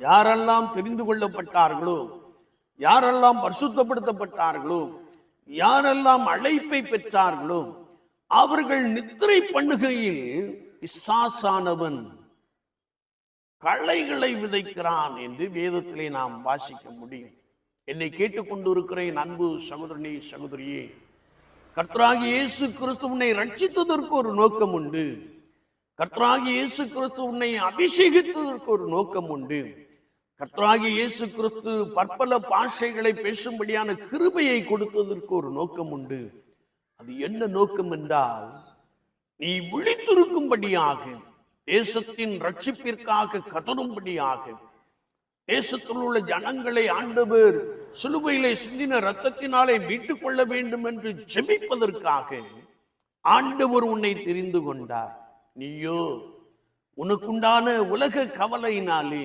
யாரெல்லாம் தெரிந்து கொள்ளப்பட்டார்களோ யாரெல்லாம் பரிசுத்தப்படுத்தப்பட்டார்களோ யாரெல்லாம் அழைப்பை பெற்றார்களோ அவர்கள் நித்திரை பண்ணுகையில் பிசாசானவன் களைகளை விதைக்கிறான் என்று வேதத்திலே நாம் வாசிக்க முடியும். என்னை கேட்டுக்கொண்டிருக்கிறேன் அன்பு சகோதரனே சகோதரியே. கர்த்தராகி இயேசு கிறிஸ்து உன்னை ரட்சித்ததற்கு ஒரு நோக்கம் உண்டு. கர்த்தராகி இயேசு கிறிஸ்து உன்னை அபிஷேகித்ததற்கு ஒரு நோக்கம் உண்டு. கர்த்தராகி இயேசு கிறிஸ்து பற்பல பாஷைகளை பேசும்படியான கிருபையை கொடுத்ததற்கு ஒரு நோக்கம் உண்டு. அது என்ன நோக்கம் என்றால் நீ விழித்திருக்கும்படியாக தேசத்தின் ரட்சிப்பிற்காக கதரும்படியாக தேசத்தில் உள்ள ஜனங்களை ஆண்டவர் சிலுவையிலே சிந்தின ரத்தத்தினாலே மீட்டுக் கொள்ள வேண்டும் என்று ஜெபிப்பதற்காக ஆண்டவர் உன்னை தெரிந்து கொண்டார். நீயோ உனக்குண்டான உலக கவலையினாலே